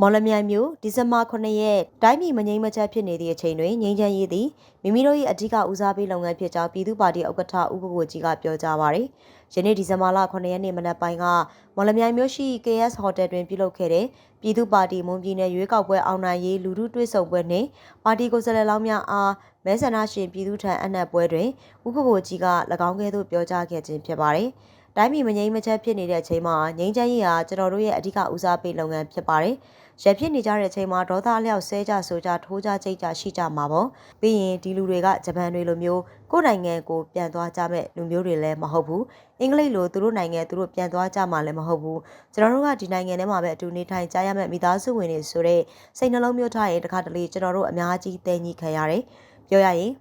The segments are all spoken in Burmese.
မော်လမြိုင်မြို့ဒီဇင်ဘာ9ရက်တိုင်းပြည်မငြိမ်မသက်ဖြစ်နေသည့်အချိန်တွင်ငြိမ်းချမ်းရေးသည်မိမိတို့၏အဓိကဦးစားပေးလုပ်ငန်းဖြစ်ကြောင်းပြည်သူ့ပါတီဥက္ကဋ္ဌဦးကိုကိုကြီးကပြောကြားပါရယ်ယနေ့ဒီဇင်ဘာလ9ရက်နေ့မနက်ပိုင်းကမော်လမြိုင်မြို့ရှိ KS Hotel တွင်ပြုလုပ်ခဲ့တဲ့ပြည်သူ့ပါတီမွန်ပြည်နယ်ရွေးကောက်ပွဲအောင်နိုင်ရေးလူထုတွေ့ဆုံပွဲနှင့်ပါတီကိုယ်စားလှယ်လောင်းများအားမဲဆန္ဒရှင်ပြည်သူထံအနှံ့ပွဲတွင်ဦးကိုကိုကြီးက၎င်းကဲ့သို့ပြောကြားခဲ့ခြင်းဖြစ်ပါတယ် တိုင်းပြည်မငြိမ်မသက်ဖြစ်နေတဲ့အချိန်မှာငြိမ်းချမ်းရေးဟာကျွန်တော်တို့ရဲ့အဓိကဦးစားပေးလုပ်ငန်းဖြစ်ပါတယ်။ရဖြစ်နေကြတဲ့အချိန်မှာဒေါသအလျောက်ဆဲကြဆိုကြထိုးကြကြိတ်ကြရှိကြမှာပေါ့။ပြီးရင်ဒီလူတွေကဂျပန်တွေလိုမျိုးကိုယ်နိုင်ငံကိုပြန်သွားကြမဲ့လူမျိုးတွေလည်းမဟုတ်ဘူး။အင်္ဂလိပ်လိုသူတို့နိုင်ငံသူတို့ပြန်သွားကြမှာလည်းမဟုတ်ဘူး။ကျွန်တော်တို့ကဒီနိုင်ငံထဲမှာပဲအတူနေထိုင်ကြရမယ့်မိသားစုဝင်တွေဆိုတဲ့စိတ်နှလုံးမျိုးထားရင်တခါတလေကျွန်တော်တို့အများကြီးတည်ညှိခံရတယ်။ပြောရရင်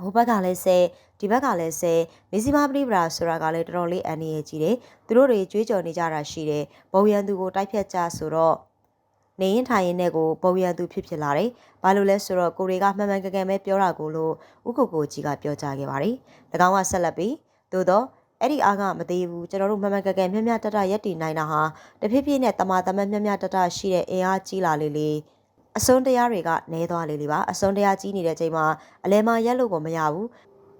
ဟိုဘက်ကလည်းဆဲဒီဘက်ကလည်းဆဲမစ္စည်းမပရိပရာဆိုတာကလည်းတော်တော်လေးအန်ရည်ကြီးတယ်သူတို့တွေကြွေးကြော်နေကြတာရှိတယ်ဘုံရန်သူကိုတိုက်ဖြတ်ကြဆိုတော့နေရင်ထိုင်ရင်နဲ့ကိုဘုံရန်သူဖြစ်ဖြစ်လာတယ်ဘာလို့လဲဆိုတော့ကိုတွေကမှန်မှန်ကန်ကန်ပဲပြောတာကိုလို့ဥက္ကုကိုကြီးကပြောကြားခဲ့ပါတယ်၎င်းကဆက်လက်ပြီးသို့တော့အဲ့ဒီအားကမသေးဘူးကျွန်တော်တို့မှန်မှန်ကန်ကန်မြတ်မြတ်တတရက်တည်နိုင်တာဟာတဖြည်းဖြည်းနဲ့တမာတမတ်မြတ်မြတ်တတရှိတဲ့အင်အားကြီးလာလေလေ အစွန်းတရားတွေကနဲသွားလေလေပါအစွန်းတရားကြီးနေတဲ့ချိန်မှာအလဲမရက်လို့ကိုမရဘူး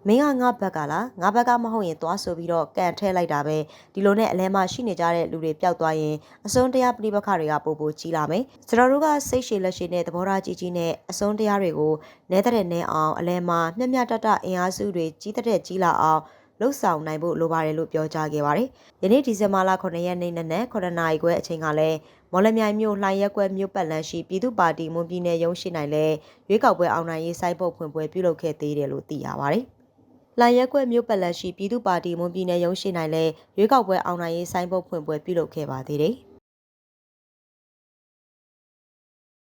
မင်းကငါဘက်ကလားငါဘက်ကမဟုတ်ရင်သွားဆိုပြီးတော့ကန်ထဲလိုက်တာပဲဒီလိုနဲ့အလဲမရှိနေကြတဲ့လူတွေပျောက်သွားရင်အစွန်းတရားပြိပခတွေကပို့ပို့ကြီးလာမယ်ကျွန်တော်တို့ကစိတ်ရှည်လက်ရှည်နဲ့သဘောထားကြီးကြီးနဲ့အစွန်းတရားတွေကိုနဲတဲ့နဲအောင်အလဲမှာမျက်မျှတတအင်အားစုတွေကြီးတဲ့ကြီးလာအောင် လှုပ်ဆောင်နိုင်ဖို့လိုပါတယ်လို့ပြောကြားခဲ့ပါတယ်။ယနေ့ဒီဇင်ဘာလ9ရက်နေ့နနက်9နာရီခွဲအချိန်ကလည်းမော်လမြိုင်မြို့လှိုင်ရက်ကွက်မြို့ပတ်လန်းရှိပြည်သူ့ပါတီမွန်ပြည်နယ်ရုံးရှိနိုင်လဲရွေးကောက်ပွဲအောင်နိုင်ရေးစိုက်ပုတ်ဖွင့်ပွဲပြုလုပ်ခဲ့သေးတယ်လို့သိရပါတယ်။လှိုင်ရက်ကွက်မြို့ပတ်လန်းရှိပြည်သူ့ပါတီမွန်ပြည်နယ်ရုံးရှိနိုင်လဲရွေးကောက်ပွဲအောင်နိုင်ရေးစိုက်ပုတ်ဖွင့်ပွဲပြုလုပ်ခဲ့ပါသေးတယ်။